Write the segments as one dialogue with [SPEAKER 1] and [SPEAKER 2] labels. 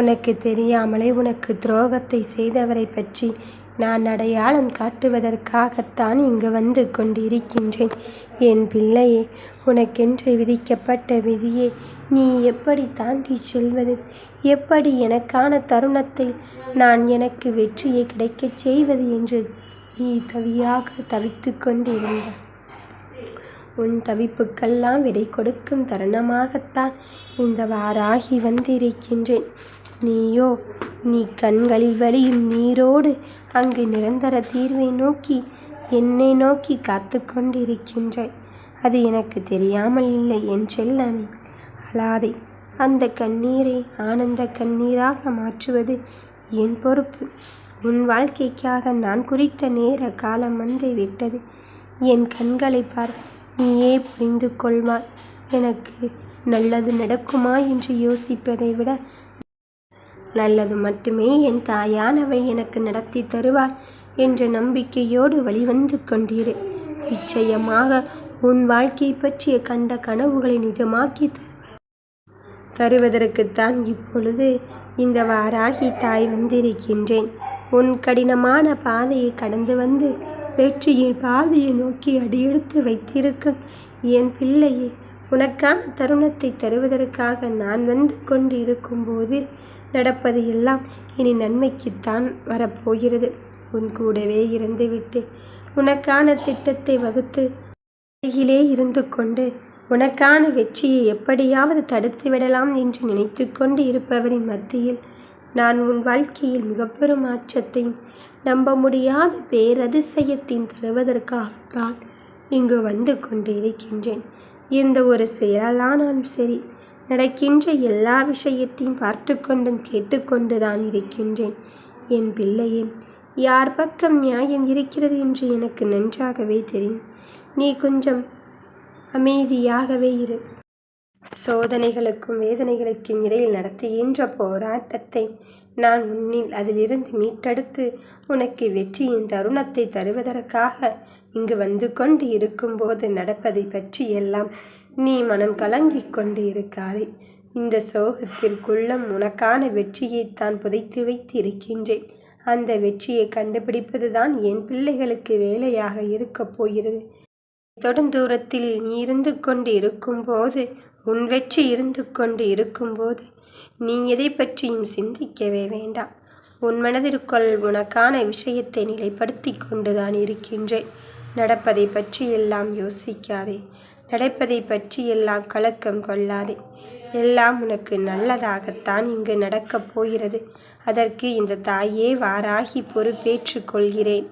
[SPEAKER 1] உனக்கு தெரியாமலே உனக்கு துரோகத்தை செய்தவரை பற்றி நான் அடையாளம் காட்டுவதற்காகத்தான் இங்கு வந்து கொண்டிருக்கின்றேன். என் பிள்ளையே உனக்கென்று விதிக்கப்பட்ட விதியை நீ எப்படி தாண்டி செல்வது? எப்படி எனக்கான தருணத்தில் நான் எனக்கு வெற்றியை கிடைக்கச் செய்வது என்று நீ தவியாக தவித்து கொண்டிருந்த? உன் தவிப்புக்கெல்லாம் விடை கொடுக்கும் தருணமாகத்தான் இந்த வாராகி வந்திருக்கின்றேன். நீயோ? நீ கண்களில் வழியும் நீரோடு அங்கு நிரந்தர தீர்வை நோக்கி என்னை நோக்கி காத்து கொண்டிருக்கின்றாய் அது எனக்கு தெரியாமல் இல்லை என் செல்லமே. அழாதே அந்த கண்ணீரை ஆனந்த கண்ணீராக மாற்றுவது என் பொறுப்பு. உன் வாழ்க்கைக்காக நான் குறித்த நேர காலம் வந்து விட்டது. என் கண்களை பார் நீயே புரிந்து கொள்வாய். எனக்கு நல்லது நடக்குமா என்று யோசிப்பதை விட நல்லது மட்டுமே என் தாயானவள் எனக்கு நடத்தி தருவாள் என்ற நம்பிக்கையோடு வழிவந்து கொண்டிரு. நிச்சயமாக உன் வாழ்க்கை பற்றிய கண்ட கனவுகளை நிஜமாக்கி தருவதற்குத்தான் இப்பொழுது இந்த வாராகி தாய் வந்திருக்கின்றேன். உன் கடினமான பாதையை கடந்து வந்து வெற்றியின் பாதையை நோக்கி அடியெடுத்து வைத்திருக்கும் என் பிள்ளையே உனக்கான தருணத்தை தருவதற்காக நான் வந்து கொண்டு இருக்கும்போது நடப்பது எல்லாம் இனி நன்மைக்குத்தான் வரப்போகிறது. உன் கூடவே இருந்துவிட்டு உனக்கான திட்டத்தை வகுத்து அருகிலே இருந்து கொண்டு உனக்கான வெற்றியை எப்படியாவது தடுத்து விடலாம் என்று நினைத்து கொண்டு இருப்பவரின் மத்தியில் நான் உன் வாழ்க்கையில் மிகப்பெரும் மாற்றத்தையும் நம்ப முடியாத பேரதிசயத்தையும் தருவதற்காகத்தான் இங்கு வந்து கொண்டிருக்கின்றேன். எந்த ஒரு செயலானாலும் சரி நடக்கின்ற எல்லா விஷயத்தையும் பார்த்து கொண்டும் கேட்டுக்கொண்டு தான் இருக்கின்றேன். என் பிள்ளையே யார் பக்கம் நியாயம் இருக்கிறது என்று எனக்கு நன்றாகவே தெரியும். நீ கொஞ்சம் அமைதியாகவே இரு. சோதனைகளுக்கும் வேதனைகளுக்கும் இடையில் நடத்துகின்ற போராட்டத்தை நான் உன்னில் அதிலிருந்து மீட்டெடுத்து உனக்கு வெற்றியின் தருணத்தை தருவதற்காக இங்கு வந்து கொண்டு இருக்கும்போது நடப்பதை பற்றியெல்லாம் நீ மனம் கலங்கிக் கொண்டு இருக்காதே இந்த சோகத்திற்குள்ளம் உனக்கான வெற்றியை தான் புதைத்து வைத்து இருக்கின்றேன் அந்த வெற்றியை கண்டுபிடிப்பதுதான் என் பிள்ளைகளுக்கு வேலையாக இருக்கப் போகிறது. தொடர் தூரத்தில் நீ இருந்து கொண்டு இருக்கும்போது உன் வெற்றி இருந்து கொண்டு இருக்கும்போது நீ எதை பற்றியும் சிந்திக்கவே வேண்டாம். உன் மனதிற்குள் உனக்கான விஷயத்தை நிலைப்படுத்தி கொண்டுதான் இருக்கின்றேன். நடப்பதை பற்றி எல்லாம் யோசிக்காதே. நடப்பதை பற்றி எல்லாம் கலக்கம் கொள்ளாதே. எல்லாம் உனக்கு நல்லதாகத்தான் இங்கு நடக்கப் போகிறது. அதற்கு இந்த தாயே வாராகி பொறுப்பேற்றுக் கொள்கிறேன்.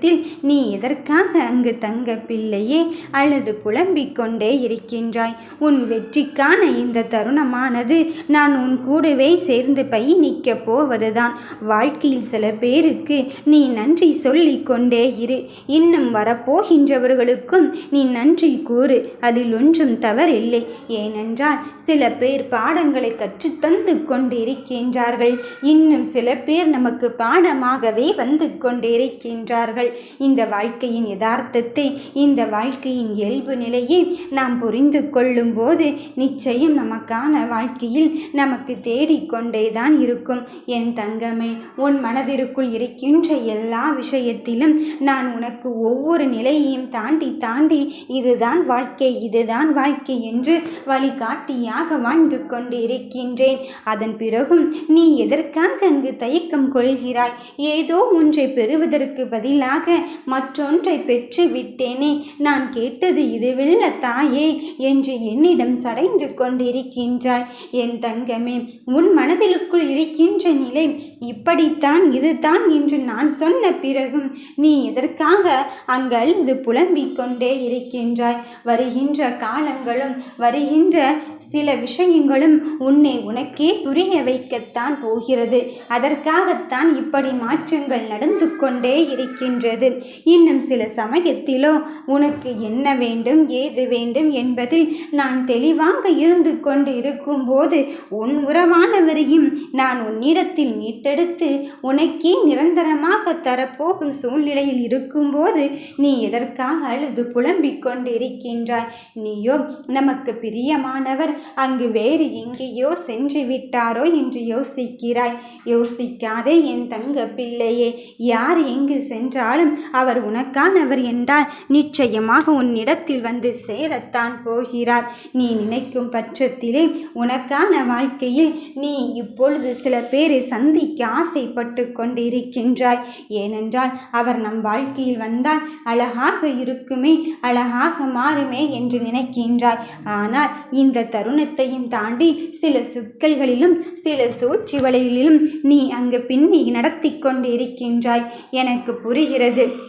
[SPEAKER 2] நேரத்தில் நீ எதற்காக அங்கு தங்க பிள்ளையே அழுது புலம்பிக் கொண்டே இருக்கின்றாய். உன் வெற்றிக்கான இந்த தருணமானது நான் உன் கூடவே சேர்ந்து பயணிக்கப் போவதுதான். வாழ்க்கையில் சில பேருக்கு நீ நன்றி சொல்லிக் கொண்டே இரு. இன்னும் வரப்போகின்றவர்களுக்கும் நீ நன்றி கூறு. அதில் ஒன்றும் தவறில்லை. ஏனென்றால் சில பேர் பாடங்களை கற்றுத்தந்து கொண்டிருக்கின்றார்கள். இன்னும் சில பேர் நமக்கு பாடமாகவே வந்து கொண்டிருக்கின்றார்கள். இந்த வாழ்க்கையின் யதார்த்தத்தை இந்த வாழ்க்கையின் இயல்பு நிலையை நாம் புரிந்து கொள்ளும் போது நிச்சயம் நமக்கான வாழ்க்கையில் நமக்கு தேடிக்கொண்டே தான் இருக்கும். என் தங்கமே உன் மனதிற்குள் இருக்கின்ற எல்லா விஷயத்திலும் நான் உனக்கு ஒவ்வொரு நிலையையும் தாண்டி தாண்டி இதுதான் வாழ்க்கை இதுதான் வாழ்க்கை என்று வழிகாட்டியாக வாழ்ந்து கொண்டு இருக்கின்றேன். அதன் பிறகும் நீ எதற்காக அங்கு தயக்கம் கொள்கிறாய்? ஏதோ ஒன்றை பெறுவதற்கு பதிலாக மற்றொன்றை பெற்று விட்டேனே நான் கேட்டது இதுவில்ல தாயே என்று என்னிடம் சடைந்து கொண்டிருக்கின்றாய். என் தங்கமே உன் மனதிலுக்குள் இருக்கின்ற நிலை இப்படித்தான் இதுதான் என்று நான் சொன்ன பிறகும் நீ எதற்காக அங்கள் இது புலம்பிக் கொண்டே இருக்கின்றாய்? வருகின்ற காலங்களும் வருகின்ற சில விஷயங்களும் உன்னை உனக்கே புரிய வைக்கத்தான் போகிறது. அதற்காகத்தான் இப்படி மாற்றங்கள் நடந்து கொண்டே இருக்கின்ற நின்றது இன்னும் சில சமயத்திலோ உனக்கு என்ன வேண்டும் ஏது வேண்டும் என்பதில் நான் தெளிவாக இருந்து கொண்டு இருக்கும்போது உன் உறவானவரையும் நான் உன்னிடத்தில் மீட்டெடுத்து உனக்கே நிரந்தரமாக தரப்போகும் சூழ்நிலையில் இருக்கும்போது நீ எதற்காக அழுது புலம்பிக் கொண்டு இருக்கின்றாய் நீயோ நமக்கு பிரியமானவர் அங்கு வேறு எங்கேயோ சென்று விட்டாரோ என்று யோசிக்கிறாய். யோசிக்காதே என் தங்க பிள்ளையே யார் எங்கு சென்றால் என்றாலும் அவர் உனக்கானவர் என்றால் நிச்சயமாக உன்னிடத்தில் வந்து சேரத்தான் போகிறார். நீ நினைக்கும் பட்சத்திலே உனக்கான வாழ்க்கையில் நீ இப்பொழுது சில பேரை சந்திக்க ஆசைப்பட்டு கொண்டிருக்கின்றாய். ஏனென்றால் அவர் நம் வாழ்க்கையில் வந்தால் அழகாக இருக்குமே அழகாக மாறுமே என்று நினைக்கின்றாய். ஆனால் இந்த தருணத்தையும் தாண்டி சில சுக்கல்களிலும் சில சூழ்ச்சி வலையிலும் நீ அங்கு பின்னி நடத்தி கொண்டு இருக்கின்றாய் எனக்கு புரிகிறது söyledi.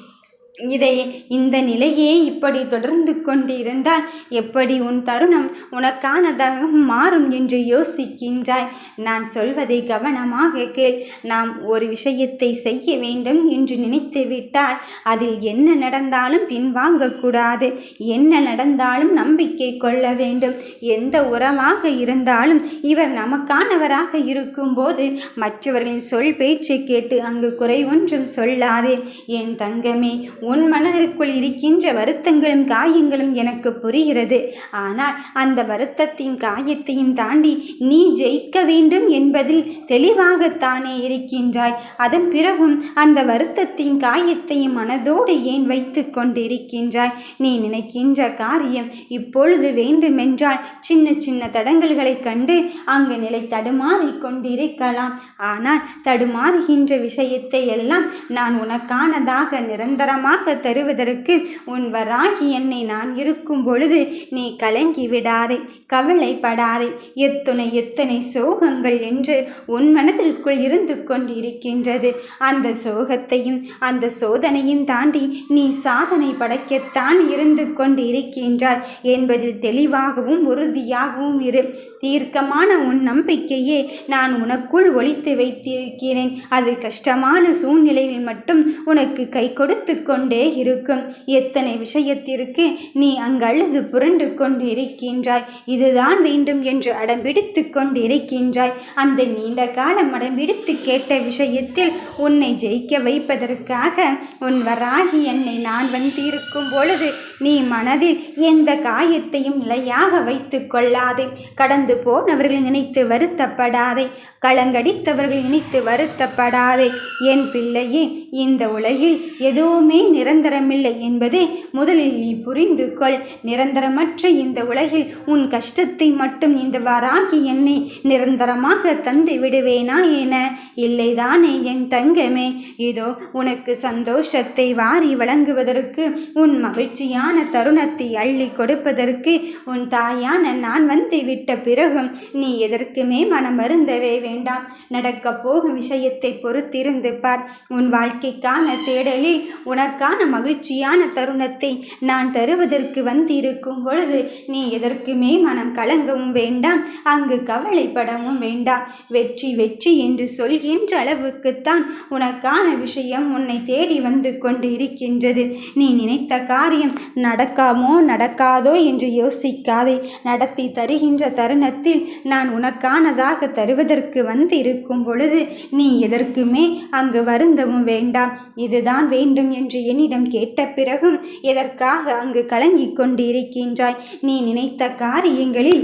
[SPEAKER 2] இதை இந்த நிலையே இப்படி தொடர்ந்து கொண்டிருந்தால் எப்படி உன் தருணம் உனக்கானதாக மாறும் என்று யோசிக்கின்றாய்? நான் சொல்வதை கவனமாக கேள். நாம் ஒரு விஷயத்தை செய்ய வேண்டும் என்று நினைத்து விட்டால் அதில் என்ன நடந்தாலும் பின்வாங்கக்கூடாது. என்ன நடந்தாலும் நம்பிக்கை கொள்ள வேண்டும். எந்த உறவாக இருந்தாலும் இவர் நமக்கானவராக இருக்கும்போது மற்றவர்களின் சொல் பேச்சை கேட்டு அங்கு குறை ஒன்றும் சொல்லாதே. என் தங்கமே உன் மனதிற்குள் இருக்கின்ற வருத்தங்களும் காயங்களும் எனக்கு புரிகிறது. ஆனால் அந்த வருத்தத்தின் காயத்தையும் தாண்டி நீ ஜெயிக்க வேண்டும் என்பதில் தெளிவாகத்தானே இருக்கின்றாய். அதன் பிறகும் அந்த வருத்தத்தின் காயத்தையும் மனதோடு ஏன் வைத்து கொண்டிருக்கின்றாய்? நீ நினைக்கின்ற காரியம் இப்பொழுது வேண்டுமென்றால் சின்ன சின்ன தடங்கல்களை கண்டு அங்கு நிலை தடுமாறி கொண்டிருக்கலாம். ஆனால் தடுமாறுகின்ற விஷயத்தை எல்லாம் நான் உனக்கானதாக நிரந்தரமாக தருவதற்கு உன் வராகி என்னை நான் இருக்கும் பொழுது நீ கலங்கி விடாதே கவலைப்படாதே. எத்தனை எத்தனை சோகங்கள் என்று உன் மனதிற்குள் இருந்து கொண்டிருக்கின்றது. அந்த சோகத்தையும் அந்த சோதனையும் தாண்டி நீ சாதனை படைக்கத்தான் இருந்து கொண்டிருக்கின்றாய். என்பதில் தெளிவாகவும் உறுதியாகவும் இரு. தீர்க்கமான உன் நம்பிக்கையே நான் உனக்குள் ஒழித்து வைத்திருக்கிறேன். அது கஷ்டமான சூழ்நிலையில் மட்டும் உனக்கு கை கொடுத்து கொண்டு இருக்கும். எத்தனை விஷயத்திற்கு நீ அங்கழுது புரண்டு கொண்டு இருக்கின்றாய் இதுதான் வேண்டும் என்று அடம்பிடித்து கொண்டிருக்கின்றாய். அந்த நீண்ட காலம் அடம்பிடித்து கேட்ட விஷயத்தில் உன்னை ஜெயிக்க வைப்பதற்காக உன் வராகி என்னை நான் வந்திருக்கும் பொழுது நீ மனதில் எந்த காயத்தையும் நிலையாக வைத்து கொள்ளாதே. கடந்து போனவர்களை நினைத்து வருத்தப்படாதே. களங்கடித்தவர்கள் நினைத்து வருத்தப்படாதே. என் பிள்ளையே இந்த உலகில் எதுவுமே நிரந்தரமில்லை என்பதை முதலில் நீ புரிந்து கொள். நிரந்தரமற்ற இந்த உலகில் உன் கஷ்டத்தை மட்டும் இந்த வராகி என்னை நிரந்தரமாக தந்து விடுவேனா என? இல்லைதானே என் தங்கமே. இதோ உனக்கு சந்தோஷத்தை வாரி வழங்குவதற்கு உன் மகிழ்ச்சியான தருணத்தை அள்ளி கொடுப்பதற்கு உன் தாயான நான் வந்து விட்ட பிறகும் நீ எதற்குமே மனம் வருந்தவே வேண்டாம். நடக்கப் போகும் விஷயத்தை பொறுத்திருந்து பார். உன் வாழ்க்கைக்கான தேடலில் உனக்கான மகிழ்ச்சியான தருணத்தை நான் தருவதற்கு வந்திருக்கும் பொழுது நீ எதற்குமே மனம் கலங்கவும் வேண்டாம். அங்கு கவலைப்படவும் வேண்டாம். வெற்றி வெற்றி என்று சொல்கின்ற அளவுக்குத்தான் உனக்கான விஷயம் உன்னை தேடி வந்து கொண்டு இருக்கின்றது நீ நினைத்த காரியம் நடக்காமோ நடக்காதோ என்று யோசிக்காதே. நடத்தி தருகின்ற தருணத்தில் நான் உனக்கானதாக தருவதற்கு வந்து இருக்கும் பொழுது நீ எதற்குமே அங்கு வருந்தவும் வேண்டாம். இதுதான் வேண்டும் என்று என்னிடம் கேட்ட பிறகும் எதற்காக அங்கு கலங்கிக் கொண்டிருக்கின்றாய்? நீ நினைத்த காரியங்களில்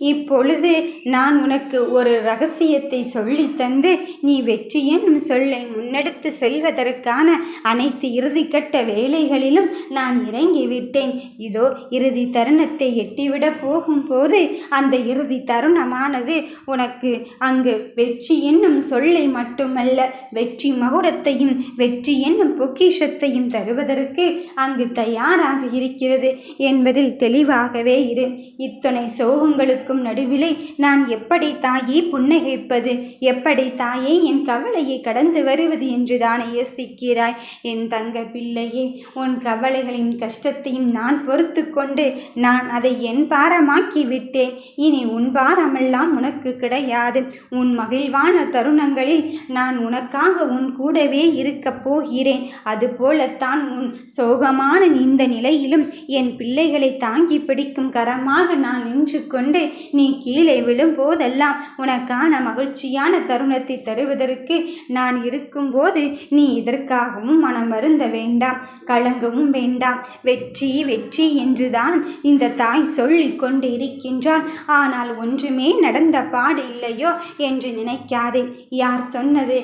[SPEAKER 2] இப்பொழுது நான் உனக்கு ஒரு ரகசியத்தை சொல்லி தந்து நீ வெற்றி என்னும் சொல்லை முன்னெடுத்து செல்வதற்கான அனைத்து இறுதிக்கட்ட வேலைகளிலும் நான் இறங்கிவிட்டேன் இதோ இறுதி தருணத்தை எட்டிவிட போகும்போது அந்த இறுதி தருணமானது உனக்கு அங்கு வெற்றி என்னும் சொல்லை மட்டுமல்ல வெற்றி மகுடத்தையும் வெற்றி என்னும் பொக்கிஷத்தையும் தருவதற்கு அங்கு தயாராக இருக்கிறது என்பதில் தெளிவாகவே இரு. இத்தனை சோகங்களுக்கு துன்பங்களுக்கும் நடுவிலே நான் எப்படி தாயை புன்னகைப்பது எப்படி தாயே என் கவலையை கடந்து வருவது என்று தானே யோசிக்கிறாய்? என் தங்க பிள்ளையே உன் கவலைகளின் கஷ்டத்தையும் நான் பொறுத்து கொண்டு நான் அதை என் பாரமாக்கி விட்டேன். இனி உன் பாரமெல்லாம் உனக்கு கிடையாது. உன் மகிழ்வான தருணங்களில் நான் உனக்காக உன் கூடவே இருக்கப் போகிறேன். அதுபோலத்தான் உன் சோகமான இந்த நிலையிலும் என் பிள்ளைகளை தாங்கி பிடிக்கும் கரமாக நான் நின்று கொண்டு நீ கீழே விழும் போதெல்லாம் உனக்கான மகிழ்ச்சியான தருணத்தை தருவதற்கு நான் இருக்கும்போது நீ இதற்காகவும் மனம் வருந்த வேண்டாம் கலங்கவும் வேண்டாம். வெற்றி வெற்றி என்றுதான் இந்த தாய் சொல்லிக் கொண்டு இருக்கின்றாள் ஆனால் ஒன்றுமே நடந்த பாடு இல்லையோ என்று நினைக்காதே. யார் சொன்னது?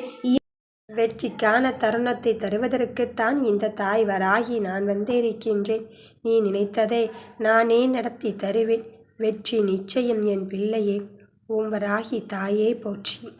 [SPEAKER 1] வெற்றிக்கான தருணத்தை தருவதற்குத்தான் இந்த தாய் வராகி நான் வந்திருக்கின்றேன். நீ நினைத்ததை நானே நடத்தி தருவேன். வெற்றி நிச்சயம் என் பிள்ளையே. ஓம் வராகி தாயே போற்றி.